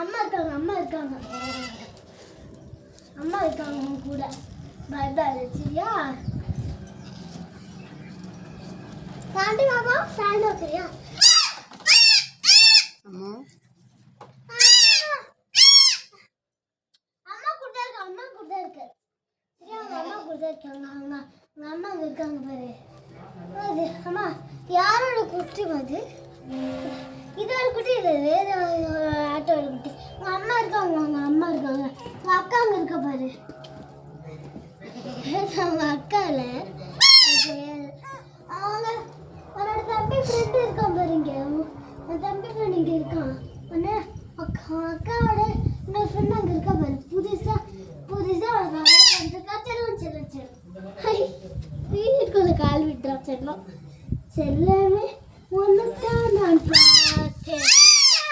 அம்மா இருக்காங்க அம்மா இருக்காங்க. அம்மா இருக்காங்க உன் கூட. பயப்படாத சரியா சாண்டி பாபா சாண்டி சரியா? அம்மா. அம்மா கூட இருக்கு அம்மா கூட இருக்கு. சரியா அவங்க அம்மா கூட இருக்காங்க அவங்க அம்மா அங்க இருக்காங்க பாரு. அம்மா யாரோட குட்டி அது இது ஒரு குட்டி இது ஆட்டோ ஒரு குட்டி. உங்கள் அம்மா இருக்காங்க அவங்க அம்மா இருக்காங்க. உங்க அக்கா அங்கே இருக்க பாரு. அவங்க அக்கா இல்லை அவங்க அவனோட தம்பி ஃப்ரெண்டு இருக்கான் பாரு என் தம்பி ஃப்ரெண்ட் இங்கே இருக்கான். ஒன்னு அக்கா அக்காவோட இன்னொரு ஃப்ரெண்ட் அங்கே இருக்கா பாரு. புதுசா புதுசா வந்திருக்கா செல்லும் செல்லு செல்லும் ஹை வீட்டுக்குள்ள கால் விட்டுறா செல்லம் செல்லமே நான்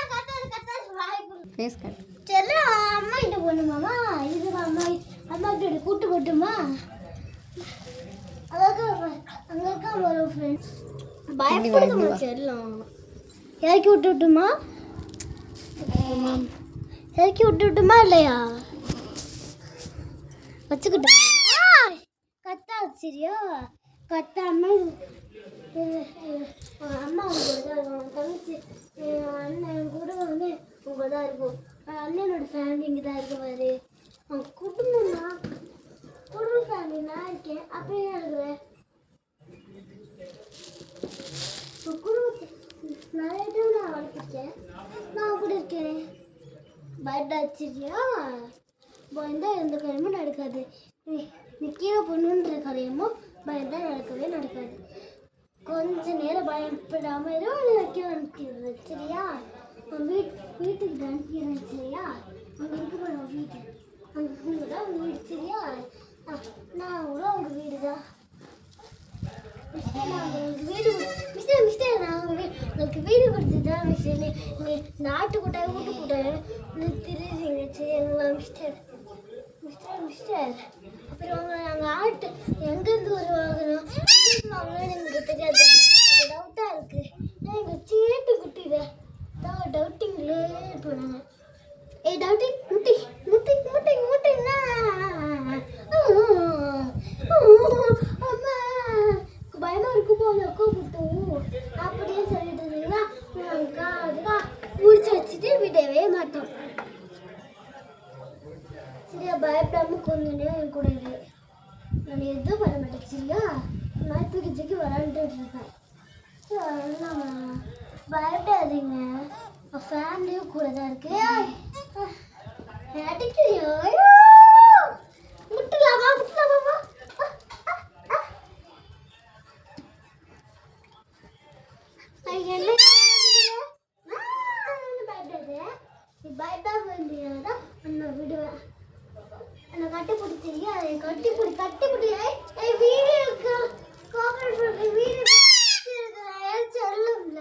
பார்த்தேன் புடு. ஃபேஸ் கட் செல்லம் அம்மா கிட்ட போகணுமாமா இது அம்மா அம்மா கிட்ட கூட்டு போட்டுமா? அதாவது அங்க இருக்கா ஒரு ஃப்ரெண்ட்ஸ் பயப்படுதுமா செல்லம். இறக்கி விட்டு விட்டுமா? இறக்கி விட்டு விட்டுமா இல்லையா? வச்சுக்கிட்டோம் கத்தா சரியா? கத்தாமல் அம்மா உங்களோட தான் இருக்கும் தங்கச்சி என் அண்ணன் கூட வந்து உங்க தான் இருக்கும் அண்ணனோட ஃபேமிலி இங்கே தான் இருக்கு அவன் குடும்பம்னா குடும்ப ஃபேமிலி நான் இருக்கேன். அப்படியே இருக்கிறேன் குடும்பத்தை நிறைய டைம் நான் வளர்த்துருக்கேன். நான் கூட இருக்கேன். பயப்படாச்சிரியா பயந்தா எந்த காரியமும் நடக்காது. நீ கீழே பொண்ணுன்ற பயம் தான் நடக்கவே நடக்காது. கொஞ்ச நேரம் பயப்படாம இரு வைக்க கீழே சரியா? உன் வீட் வீட்டுக்கு அனுப்பிடுறேன் சரியா? அங்கே இருக்கு பாரு வீட்டு அங்கே உங்க தான் வீடு சரியா? நான் கூட உங்கள் வீடு தான். நான் வீடு மிஸ்டர் மிஸ்டர் நான் உங்களுக்கு வீடு கொடுத்துதான் மிஸ்டர் நீங்கள் நாட்டு கூட்ட வீட்டு கூட்டாய் திருடுறீங்க சரிங்களா மிஸ்டர் மிஸ்டர் மிஸ்டர் அப்புறம் நாங்கள் ஆட்டு எங்கேருந்து மாட்டோம். சரியா பயப்படாம கொஞ்ச நேரம் என் கூட இரு. நான் எதுவும் பண்ண மாட்டேன் சரியா? நான் தூக்கி தூக்கி விளாண்டுட்டு இருக்கேன் பயப்படாதீங்க. ஃபேமிலியும் கூட தான் இருக்கு அடிக்கிறியோ? கட்டி பிடிச்சிருக்கீங்க அதை கட்டி பிடி கட்டி பிடி வீடியோக்கு சொல்லுங்க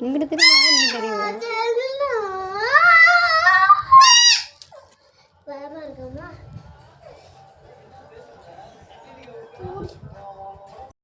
உங்களுக்கு தெரியுமா நீ தெரியுமா?